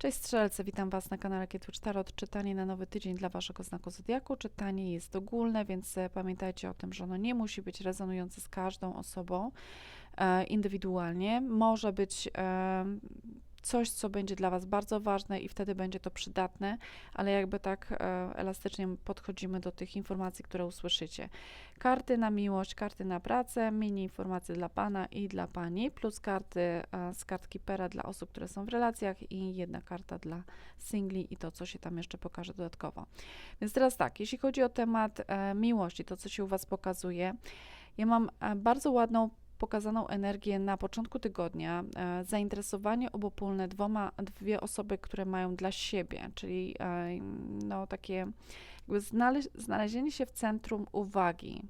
Cześć Strzelce, witam Was na kanale Kietwitch Tarot. Czytanie na nowy tydzień dla Waszego znaku Zodiaku. Czytanie jest ogólne, więc e, pamiętajcie o tym, że ono nie musi być rezonujące z każdą osobą e, indywidualnie. Może być e, coś, co będzie dla Was bardzo ważne i wtedy będzie to przydatne, ale jakby tak e, elastycznie podchodzimy do tych informacji, które usłyszycie. Karty na miłość, karty na pracę, mini informacje dla Pana i dla Pani, plus karty e, z kartki Pera dla osób, które są w relacjach i jedna karta dla singli i to, co się tam jeszcze pokaże dodatkowo. Więc teraz tak, jeśli chodzi o temat e, miłości, to, co się u Was pokazuje, ja mam bardzo ładną pokazaną energię na początku tygodnia, e, zainteresowanie obopólne dwoma, dwie osoby, które mają dla siebie, czyli e, no, takie jakby znalezienie się w centrum uwagi,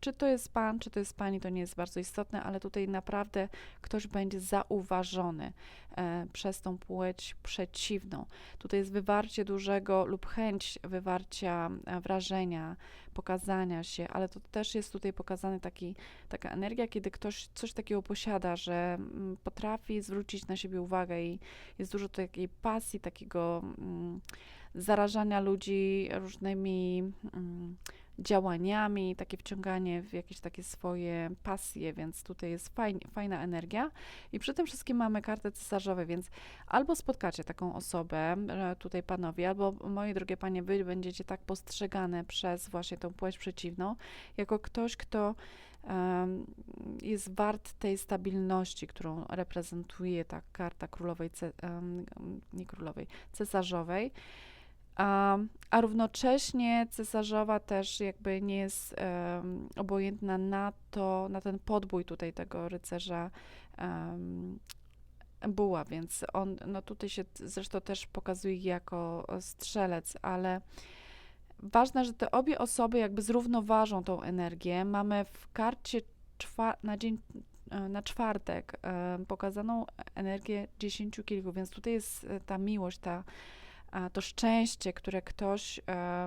czy to jest pan, czy to jest pani, to nie jest bardzo istotne, ale tutaj naprawdę ktoś będzie zauważony e, przez tą płeć przeciwną. Tutaj jest wywarcie dużego lub chęć wywarcia e, wrażenia, pokazania się, ale to też jest tutaj pokazany taki, taka energia, kiedy ktoś coś takiego posiada, że mm, potrafi zwrócić na siebie uwagę i jest dużo takiej pasji, takiego mm, zarażania ludzi różnymi. Mm, działaniami, takie wciąganie w jakieś takie swoje pasje, więc tutaj jest fajn, fajna energia. I przy tym wszystkim mamy kartę cesarzowe, więc albo spotkacie taką osobę, tutaj panowie, albo moje drogie panie, wy będziecie tak postrzegane przez właśnie tą płeć przeciwną, jako ktoś, kto um, jest wart tej stabilności, którą reprezentuje ta karta królowej, um, nie królowej, cesarzowej. A, a równocześnie cesarzowa też jakby nie jest um, obojętna na to, na ten podbój tutaj tego rycerza um, buła, więc on no tutaj się zresztą też pokazuje jako strzelec, ale ważne, że te obie osoby jakby zrównoważą tą energię. Mamy w karcie na dzień e, na czwartek pokazaną energię dziesięciu kilku, więc tutaj jest e, ta miłość, ta to szczęście, które ktoś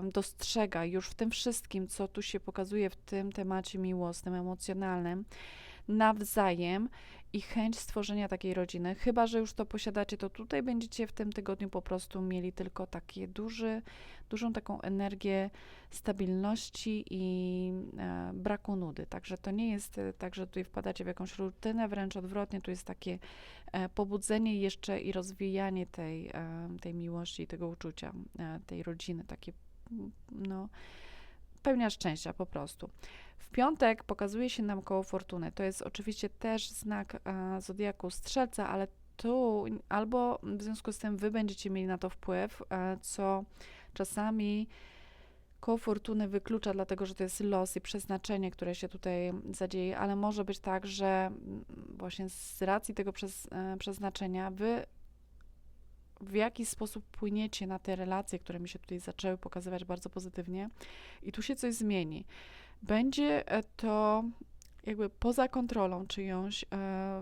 dostrzega już w tym wszystkim, co tu się pokazuje w tym temacie miłosnym, emocjonalnym, nawzajem i chęć stworzenia takiej rodziny. Chyba, że już to posiadacie, to tutaj będziecie w tym tygodniu po prostu mieli tylko takie duży, dużą taką energię stabilności i e, braku nudy. Także to nie jest e, tak, że tutaj wpadacie w jakąś rutynę, wręcz odwrotnie, tu jest takie e, pobudzenie jeszcze i rozwijanie tej, e, tej miłości, tego uczucia, e, tej rodziny, takie no pełnia szczęścia po prostu. W piątek pokazuje się nam koło fortuny. To jest oczywiście też znak e, zodiaku strzelca, ale tu albo w związku z tym wy będziecie mieli na to wpływ, e, co czasami koło fortuny wyklucza, dlatego że to jest los i przeznaczenie, które się tutaj zadzieje, ale może być tak, że właśnie z racji tego przez, e, przeznaczenia wy w jaki sposób płyniecie na te relacje, które mi się tutaj zaczęły pokazywać bardzo pozytywnie, i tu się coś zmieni. Będzie e, to jakby poza kontrolą czyjąś, e,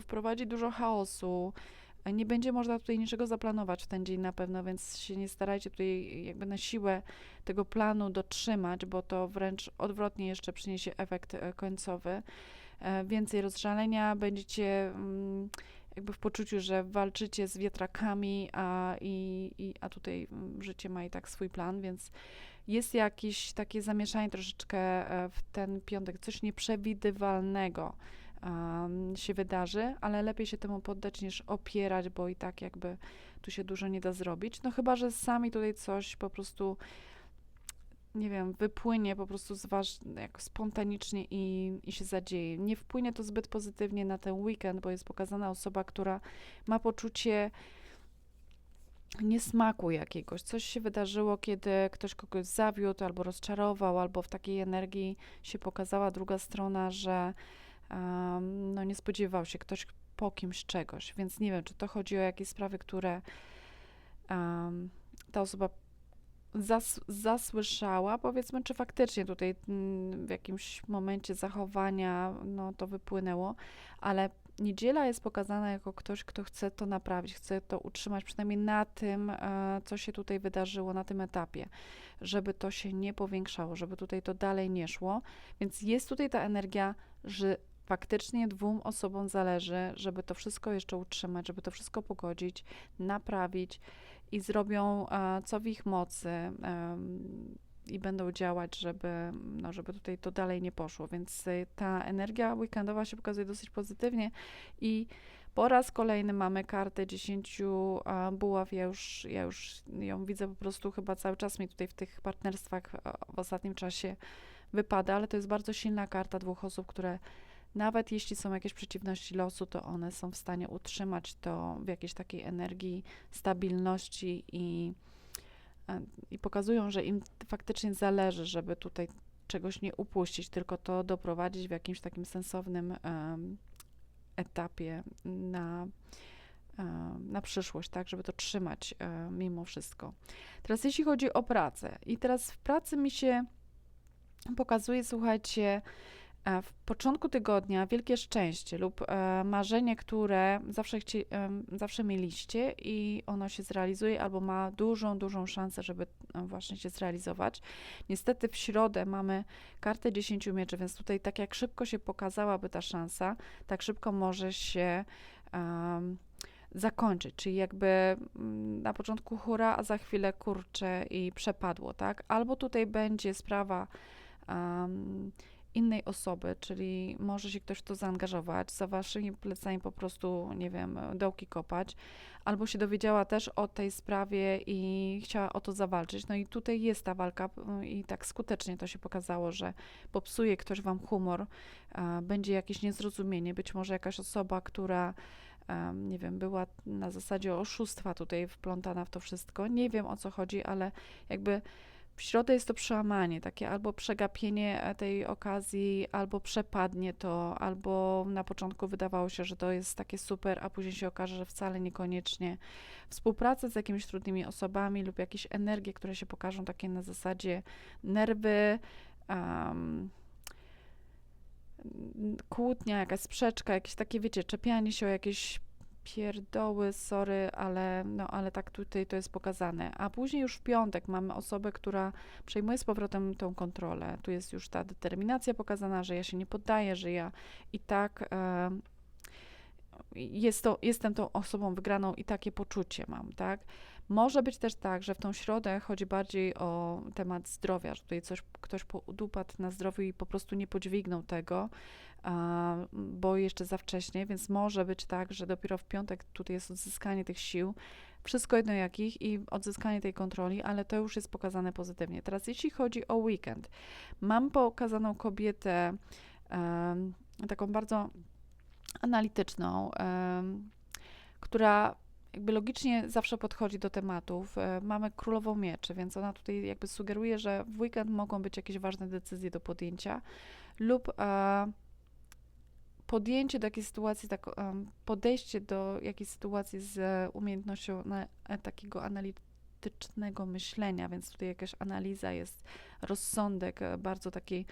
wprowadzi dużo chaosu, e, nie będzie można tutaj niczego zaplanować w ten dzień na pewno, więc się nie starajcie tutaj jakby na siłę tego planu dotrzymać, bo to wręcz odwrotnie jeszcze przyniesie efekt końcowy. Więcej rozżalenia, będziecie mm, jakby w poczuciu, że walczycie z wiatrakami, a, i, i, a tutaj mm, życie ma i tak swój plan, więc jest jakieś takie zamieszanie troszeczkę e, w ten piątek, coś nieprzewidywalnego um, się wydarzy, ale lepiej się temu poddać niż opierać, bo i tak jakby tu się dużo nie da zrobić. No chyba, że sami tutaj coś po prostu nie wiem, wypłynie po prostu z was jako spontanicznie i, i się zadzieje. Nie wpłynie to zbyt pozytywnie na ten weekend, bo jest pokazana osoba, która ma poczucie niesmaku jakiegoś. Coś się wydarzyło, kiedy ktoś kogoś zawiódł albo rozczarował, albo w takiej energii się pokazała druga strona, że um, no nie spodziewał się ktoś po kimś czegoś. Więc nie wiem, czy to chodzi o jakieś sprawy, które um, ta osoba zas, zasłyszała, powiedzmy, czy faktycznie tutaj mm, w jakimś momencie zachowania no, to wypłynęło, ale niedziela jest pokazana jako ktoś, kto chce to naprawić, chce to utrzymać przynajmniej na tym, e, co się tutaj wydarzyło, na tym etapie, żeby to się nie powiększało, żeby tutaj to dalej nie szło. Więc jest tutaj ta energia, że faktycznie dwóm osobom zależy, żeby to wszystko jeszcze utrzymać, żeby to wszystko pogodzić, naprawić i zrobią e, co w ich mocy i będą działać, żeby, no, żeby tutaj to dalej nie poszło. Więc y, ta energia weekendowa się pokazuje dosyć pozytywnie i po raz kolejny mamy kartę 10 buław. Ja już, ja już ją widzę po prostu chyba cały czas mi tutaj w tych partnerstwach w ostatnim czasie wypada, ale to jest bardzo silna karta dwóch osób, które nawet jeśli są jakieś przeciwności losu, to one są w stanie utrzymać to w jakiejś takiej energii stabilności i i pokazują, że im faktycznie zależy, żeby tutaj czegoś nie upuścić, tylko to doprowadzić w jakimś takim sensownym um, etapie na, um, na przyszłość, tak, żeby to trzymać um, mimo wszystko. Teraz jeśli chodzi o pracę i teraz w pracy mi się pokazuje, słuchajcie, w początku tygodnia wielkie szczęście lub e, marzenie, które zawsze, chci, zawsze mieliście i ono się zrealizuje albo ma dużą, dużą szansę, żeby e, właśnie się zrealizować. Niestety w środę mamy kartę 10 mieczy, więc tutaj tak jak szybko się pokazałaby ta szansa, tak szybko może się um, zakończyć, czyli jakby mm, na początku hura, a za chwilę kurcze i przepadło, tak? Albo tutaj będzie sprawa um, innej osoby, czyli może się ktoś w to zaangażować, za waszymi plecami po prostu, nie wiem, dołki kopać, albo się dowiedziała też o tej sprawie i chciała o to zawalczyć. No i tutaj jest ta walka i tak skutecznie to się pokazało, że popsuje ktoś wam humor, będzie jakieś niezrozumienie, być może jakaś osoba, która nie wiem, była na zasadzie oszustwa tutaj wplątana w to wszystko. Nie wiem o co chodzi, ale jakby w środę jest to przełamanie, takie albo przegapienie e, tej okazji, albo przepadnie to, albo na początku wydawało się, że to jest takie super, a później się okaże, że wcale niekoniecznie. Współpraca z jakimiś trudnymi osobami lub jakieś energie, które się pokażą takie na zasadzie nerwy, um, kłótnia, jakaś sprzeczka, jakieś takie, wiecie, czepianie się o jakieś pierdoły, sorry, ale, no, ale tak tutaj to jest pokazane. A później już w piątek mamy osobę, która przejmuje z powrotem tą kontrolę. Tu jest już ta determinacja pokazana, że ja się nie poddaję, że ja i tak e, jest to, jestem tą osobą wygraną i takie poczucie mam, tak? Może być też tak, że w tą środę chodzi bardziej o temat zdrowia, że tutaj coś, ktoś udupadł na zdrowiu i po prostu nie podźwignął tego, bo jeszcze za wcześnie, więc może być tak, że dopiero w piątek tutaj jest odzyskanie tych sił, wszystko jedno jakich i odzyskanie tej kontroli, ale to już jest pokazane pozytywnie. Teraz jeśli chodzi o weekend, mam pokazaną kobietę um, taką bardzo analityczną, um, która jakby logicznie zawsze podchodzi do tematów. E, mamy królową mieczy, więc ona tutaj jakby sugeruje, że w weekend mogą być jakieś ważne decyzje do podjęcia lub e, podjęcie do jakiejś sytuacji, tak, podejście do jakiejś sytuacji z umiejętnością na, e, takiego analitycznego myślenia, więc tutaj jakaś analiza jest, rozsądek, e, bardzo taki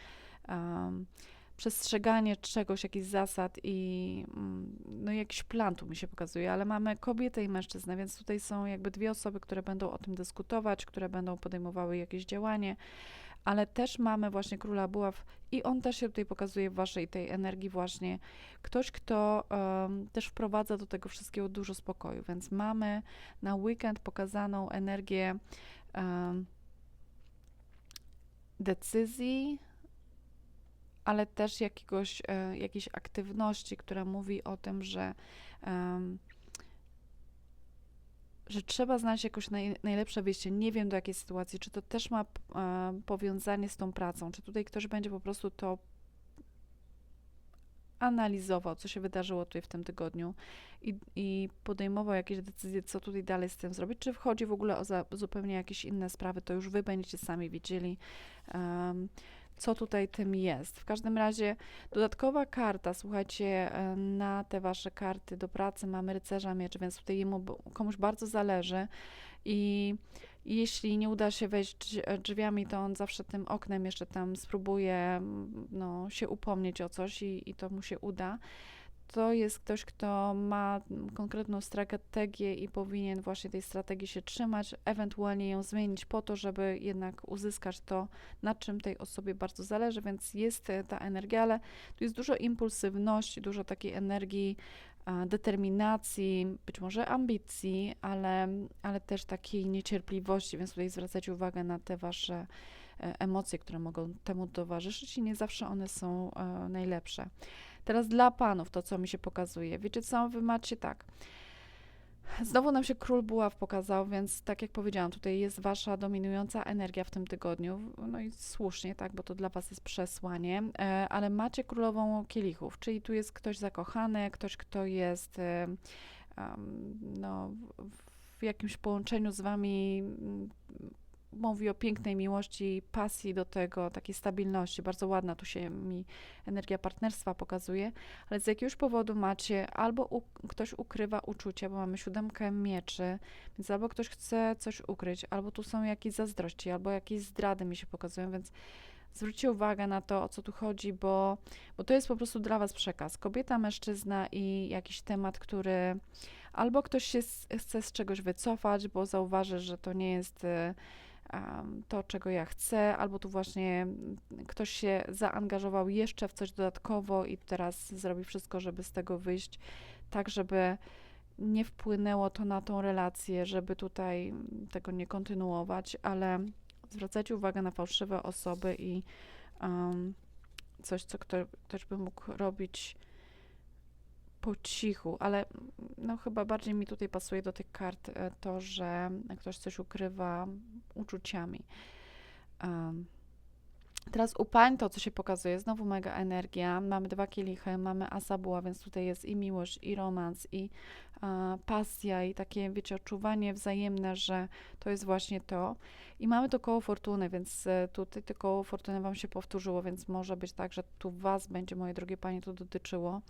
przestrzeganie czegoś, jakichś zasad i mm, no jakiś plan tu mi się pokazuje, ale mamy kobietę i mężczyznę, więc tutaj są jakby dwie osoby, które będą o tym dyskutować, które będą podejmowały jakieś działanie ale też mamy właśnie króla buław i on też się tutaj pokazuje w waszej tej energii właśnie. Ktoś, kto um, też wprowadza do tego wszystkiego dużo spokoju, więc mamy na weekend pokazaną energię um, decyzji, ale też jakiegoś, e, jakiejś aktywności, która mówi o tym, że że trzeba znaleźć jakoś naj, najlepsze wyjście. Nie wiem do jakiej sytuacji, czy to też ma e, powiązanie z tą pracą, czy tutaj ktoś będzie po prostu to analizował, co się wydarzyło tutaj w tym tygodniu i, i podejmował jakieś decyzje, co tutaj dalej z tym zrobić, czy wchodzi w ogóle o za, zupełnie jakieś inne sprawy, to już wy będziecie sami wiedzieli. Um, co tutaj tym jest. W każdym razie dodatkowa karta, słuchajcie, e, na te wasze karty do pracy mamy rycerza mieczy, więc tutaj jemu komuś bardzo zależy i jeśli nie uda się wejść drzwiami, to on zawsze tym oknem jeszcze tam spróbuje no, się upomnieć o coś i, i to mu się uda. To jest ktoś, kto ma konkretną strategię i powinien właśnie tej strategii się trzymać, ewentualnie ją zmienić po to, żeby jednak uzyskać to, na czym tej osobie bardzo zależy, więc jest e, ta energia, ale tu jest dużo impulsywności, dużo takiej energii determinacji, być może ambicji, ale, ale też takiej niecierpliwości, więc tutaj zwracajcie uwagę na te wasze e, emocje, które mogą temu towarzyszyć i nie zawsze one są e, najlepsze. Teraz dla panów to, co mi się pokazuje. Wiecie co, wy macie tak. Znowu nam się król buław pokazał, więc tak jak powiedziałam, tutaj jest wasza dominująca energia w tym tygodniu. No i słusznie, tak, bo to dla was jest przesłanie, e, ale macie królową kielichów, czyli tu jest ktoś zakochany, ktoś, kto jest e, no, w jakimś połączeniu z wami mówi o pięknej miłości, pasji do tego, takiej stabilności. Bardzo ładna tu się mi energia partnerstwa pokazuje, ale z jakiegoś powodu macie albo u, ktoś ukrywa uczucia, bo mamy siódemkę mieczy, więc albo ktoś chce coś ukryć, albo tu są jakieś zazdrości, albo jakieś zdrady mi się pokazują, więc zwróćcie uwagę na to, o co tu chodzi, bo, bo to jest po prostu dla Was przekaz. Kobieta, mężczyzna i jakiś temat, który albo ktoś się chce z czegoś wycofać, bo zauważy, że to nie jest y, to, czego ja chcę, albo tu właśnie ktoś się zaangażował jeszcze w coś dodatkowo i teraz zrobi wszystko, żeby z tego wyjść, tak żeby nie wpłynęło to na tą relację, żeby tutaj tego nie kontynuować, ale zwracajcie uwagę na fałszywe osoby i um, coś, co kto, ktoś by mógł robić po cichu, ale no chyba bardziej mi tutaj pasuje do tych kart e, to, że ktoś coś ukrywa uczuciami. Um, Teraz u pań to, co się pokazuje, znowu mega energia. Mamy dwa kielichy, mamy asabuła, więc tutaj jest i miłość, i romans, i pasja, i takie, wiecie, odczuwanie wzajemne, że to jest właśnie to. I mamy to koło fortuny, więc e, tutaj to koło fortuny Wam się powtórzyło, więc może być tak, że tu Was będzie, moje drogie Panie, to dotyczyło,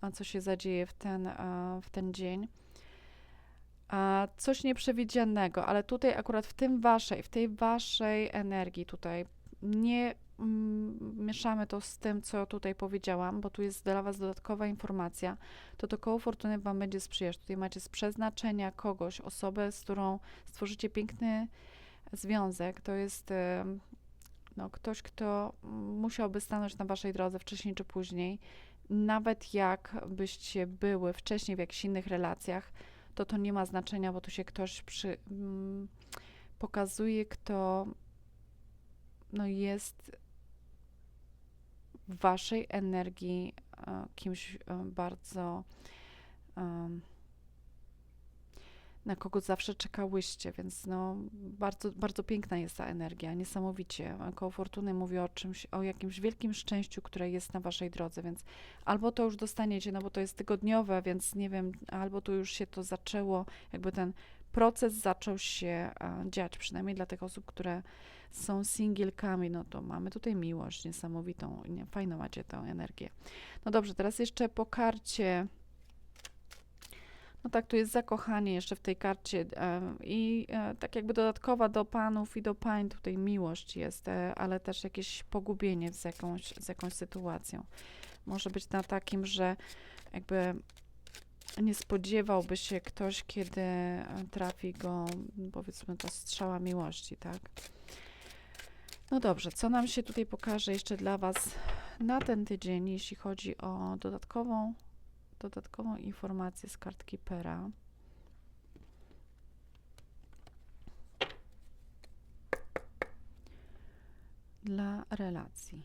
a co się zadzieje w ten, a, w ten dzień. Coś nieprzewidzianego, ale tutaj akurat w tym Waszej, w tej Waszej energii tutaj nie mieszamy to z tym, co tutaj powiedziałam, bo tu jest dla Was dodatkowa informacja, to to koło fortuny Wam będzie sprzyjać. Tutaj macie z przeznaczenia kogoś, osobę, z którą stworzycie piękny związek. To jest no, ktoś, kto musiałby stanąć na Waszej drodze wcześniej czy później. Nawet jak byście były wcześniej w jakichś innych relacjach, to to nie ma znaczenia, bo tu się ktoś przy, mm, pokazuje, kto no jest waszej energii e, kimś e, bardzo na kogo zawsze czekałyście, więc no bardzo, bardzo piękna jest ta energia, niesamowicie. Koło Fortuny mówi o czymś, o jakimś wielkim szczęściu, które jest na waszej drodze, więc albo to już dostaniecie, no bo to jest tygodniowe, więc nie wiem, albo tu już się to zaczęło, jakby ten proces zaczął się dziać, przynajmniej dla tych osób, które są singielkami, no to mamy tutaj miłość niesamowitą, nie, fajną macie tę energię. No dobrze, teraz jeszcze po karcie. No tak, tu jest zakochanie jeszcze w tej karcie e, i e, tak jakby dodatkowa do panów i do pań tutaj miłość jest, e, ale też jakieś pogubienie z jakąś, z jakąś sytuacją. Może być na takim, że jakby nie spodziewałby się ktoś, kiedy trafi go, powiedzmy, to strzała miłości, tak? No dobrze, co nam się tutaj pokaże jeszcze dla Was na ten tydzień, jeśli chodzi o dodatkową, dodatkową informację z kartki Pera. Dla relacji.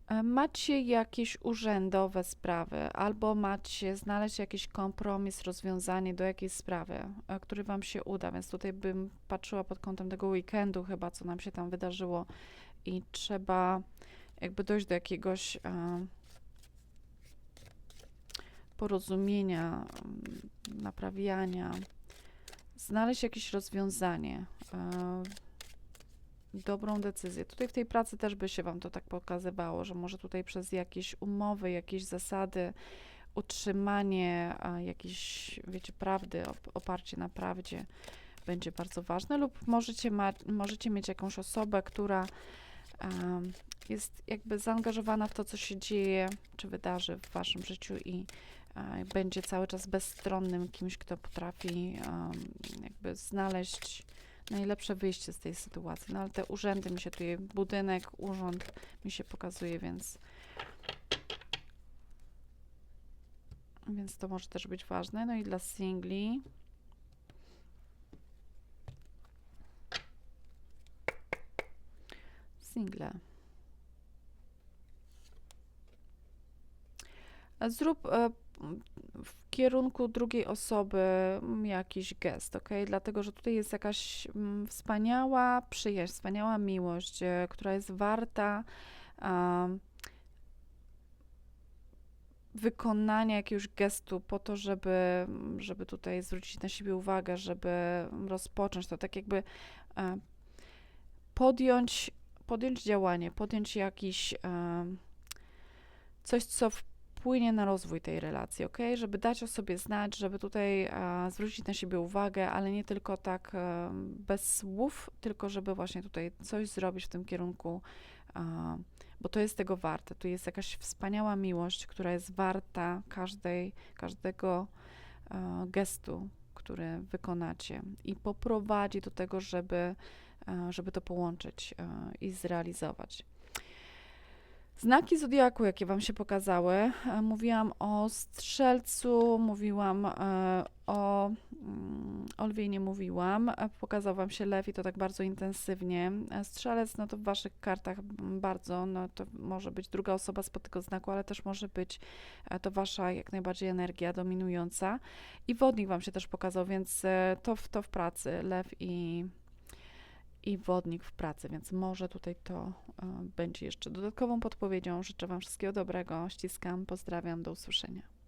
E, macie jakieś urzędowe sprawy, albo macie znaleźć jakiś kompromis, rozwiązanie do jakiejś sprawy, e, który Wam się uda, więc tutaj bym patrzyła pod kątem tego weekendu, chyba co nam się tam wydarzyło, i trzeba jakby dojść do jakiegoś e, porozumienia, naprawiania, znaleźć jakieś rozwiązanie. Dobrą decyzję. Tutaj w tej pracy też by się Wam to tak pokazywało, że może tutaj przez jakieś umowy, jakieś zasady, utrzymanie jakiejś, wiecie, prawdy, oparcie na prawdzie będzie bardzo ważne, lub możecie, ma, możecie mieć jakąś osobę, która um, jest jakby zaangażowana w to, co się dzieje, czy wydarzy w waszym życiu i e, będzie cały czas bezstronnym kimś, kto potrafi em, jakby znaleźć najlepsze wyjście z tej sytuacji. No ale te urzędy mi się tutaj, budynek, urząd mi się pokazuje, więc więc to może też być ważne. No i dla singli single. Zrób e, w kierunku drugiej osoby mm, jakiś gest, ok? Dlatego, że tutaj jest jakaś mm, wspaniała przyjaźń, wspaniała miłość, e, która jest warta em, wykonania jakiegoś gestu po to, żeby, żeby tutaj zwrócić na siebie uwagę, żeby rozpocząć to, tak jakby e, podjąć, podjąć działanie, podjąć jakiś em, coś, co wpłynie na rozwój tej relacji, ok? Żeby dać o sobie znać, żeby tutaj e, zwrócić na siebie uwagę, ale nie tylko tak e, bez słów, tylko żeby właśnie tutaj coś zrobić w tym kierunku, e, bo to jest tego warte. Tu jest jakaś wspaniała miłość, która jest warta każdej, każdego gestu, który wykonacie i poprowadzi do tego, żeby, żeby to połączyć i zrealizować. Znaki zodiaku, jakie Wam się pokazały, e, mówiłam o strzelcu, mówiłam e, o mm, o lwie nie mówiłam. E, Pokazał Wam się lew i to tak bardzo intensywnie. Strzelec, no to w Waszych kartach bardzo, no to może być druga osoba z tego znaku, ale też może być to Wasza jak najbardziej energia dominująca. I wodnik Wam się też pokazał, więc to to w pracy, lew i i wodnik w pracy, więc może tutaj to e, będzie jeszcze dodatkową podpowiedzią. Życzę Wam wszystkiego dobrego, ściskam, pozdrawiam, do usłyszenia.